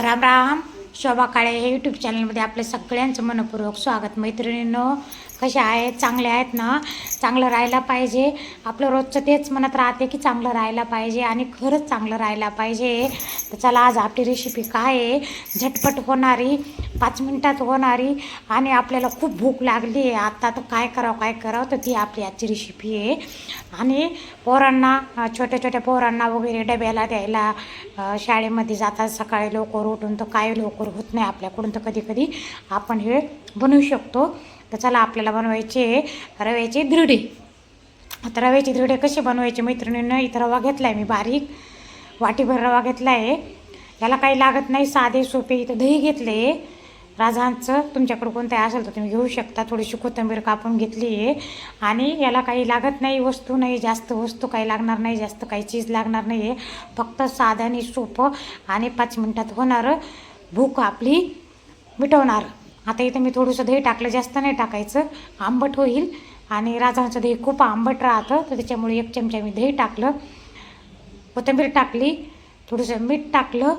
राम राम शोभा काळे हे यूट्यूब चॅनलमध्ये आपलं सगळ्यांचं मनपूर्वक स्वागत. मैत्रिणींनो कशा आहेत चांगले आहेत ना? चांगलं राहायला पाहिजे. आपलं रोजचं तेच म्हणत राहते की चांगलं राहायला पाहिजे आणि खरंच चांगलं राहायला पाहिजे. तर चला आज आपली रेसिपी काय आहे? झटपट होणारी पाच मिनिटात होणारी आणि आपल्याला खूप भूक लागली आहे. आत्ता तर काय करावं काय करावं? तर ती आपली आजची रेसिपी आहे. आणि पोरांना छोट्या छोट्या पोरांना वगैरे डब्याला द्यायला शाळेमध्ये जातात. सकाळी लवकर उठून तर काय लवकर होत नाही आपल्याकडून. तर कधी कधी आपण हे बनवू शकतो. तर चला आपल्याला बनवायचे रव्याचे धिरडे. आता रव्याचे धिरडे कसे बनवायचे मैत्रिणींना? इथं रवा घेतला आहे मी बारीक. वाटीभर रवा घेतला आहे याला काही लागत नाही साधे सोपे. इथं दही घेतले. राजांचं तुमच्याकडं कोणतं असेल तर तुम्ही घेऊ शकता. थोडीशी कोथिंबीर कापून घेतली आहे. आणि याला काही लागत नाही वस्तू नाही जास्त वस्तू काही लागणार नाही जास्त काही चीज लागणार नाही आहे फक्त साधं आणि सोपं आणि पाच मिनटात होणारं. भूक आपली मिटवणार. आता इथं मी थोडंसं दही टाकलं जास्त नाही टाकायचं. आंबट होईल आणि राजांचं दही खूप आंबट राहतं तर त्याच्यामुळे एक चमचा मी दही टाकलं. कोथिंबीर टाकली थोडंसं मीठ टाकलं.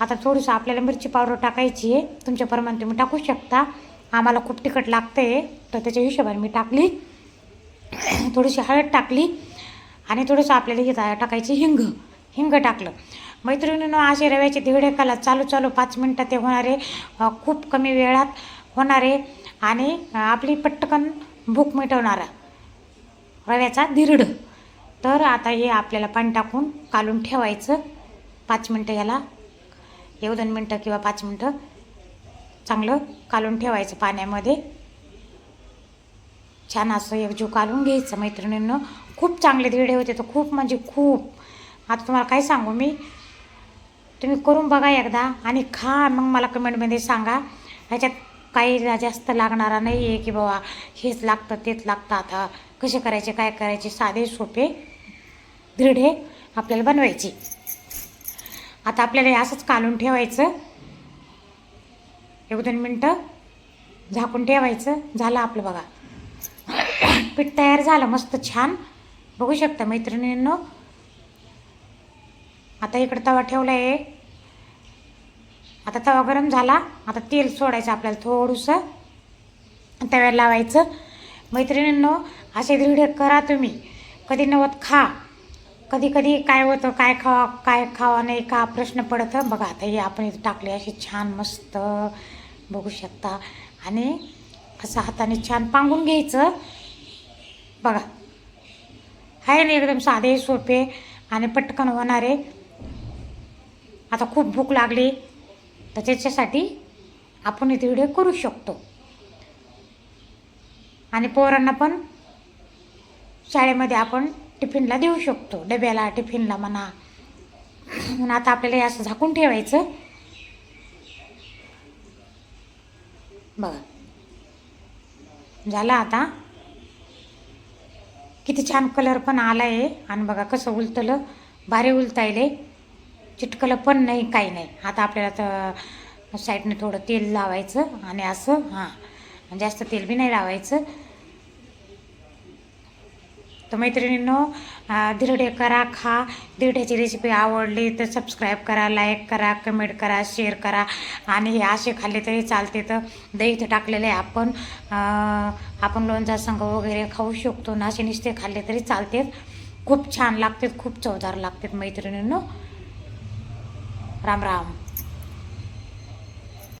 आता थोडंसं आपल्याला मिरची पावडर टाकायची आहे. तुमच्या तुमच्याप्रमाणे तुम्ही टाकू शकता. आम्हाला खूप तिखट लागते तर त्याच्या हिशोबाने मी टाकली. थोडीशी हळद टाकली आणि थोडंसं आपल्याला हे टाकायची हिंग. हिंग टाकलं. मैत्रिणीनं असे रव्याचे धिरडे कला चालू चालू पाच मिनटं ते होणारे खूप कमी वेळात होणारे आणि आपली पटकन भूक मिटवणारा रव्याचा धिरड तर आता हे आपल्याला पाणी टाकून कालून ठेवायचं. पाच मिनटं याला एक दोन मिनटं किंवा पाच मिनटं चांगलं कालून ठेवायचं पाण्यामध्ये. छान असं एकजीव कालून घ्यायचं मैत्रिणींनं. खूप चांगले धिरडे होते तर खूप म्हणजे खूप. आता तुम्हाला काय सांगू मी? तुम्ही करून बघा एकदा आणि खा. मग मला कमेंटमध्ये सांगा. ह्याच्यात काही जास्त लागणारा नाही आहे की बाबा हेच लागतं तेच लागतं. आता कसे करायचे काय करायचे? साधे सोपे धिरडे आपल्याला बनवायचे. आता आपल्याला असंच कालून ठेवायचं. एक दोन मिनटं झाकून ठेवायचं. झालं आपलं बघा. पीठ तयार झालं. मस्त छान. बघू शकता मैत्रिणींनो आता इकडं तवा ठेवला आहे आता तवा गरम झाला. आता तेल सोडायचं आपल्याला थोडंसं. तव्याला लावायचं. मैत्रिणींनो असे धिरडे करा तुम्ही. कधी नवत खा. कधी कधी काय होतं काय खावा काय खावा नाही का प्रश्न पडतं. बघा आता हे आपण इथं टाकले असे छान मस्त. बघू शकता. आणि असं हाताने छान पांगून घ्यायचं. बघा. आहे ना एकदम साधे सोपे आणि पटकन होणारे. आता खूप भूक लागली. तर त्याच्यासाठी आपण इथे व्हिडिओ करू शकतो. आणि पोरांना पण शाळेमध्ये आपण टिफिनला देऊ शकतो. डब्याला टिफिनला म्हणा. म्हणून आता आपल्याला हे असं झाकून ठेवायचं. बघा. झालं आता. किती छान कलर पण आला आहे आणि बघा कसं उलतलं भारी उलतायले चिटकलं पण नाही काही नाही. आता आपल्याला तर साईडने थोडं तेल लावायचं आणि असं हां. जास्त तेल बी नाही लावायचं. तर मैत्रिणींनो अं, धिरडे करा खा. धिरड्याची रेसिपी आवडली तर सबस्क्राईब करा लाईक करा कमेंट करा शेअर करा. आणि हे असे खाल्ले तरी चालते तर दही इथं टाकलेले आहे आपण. आपण लोणचा संघ वगैरे खाऊ शकतो. ना असे नुसते खाल्ले तरी चालते खूप छान लागतात खूप चवदार लागतात मैत्रिणींनो. राम राम.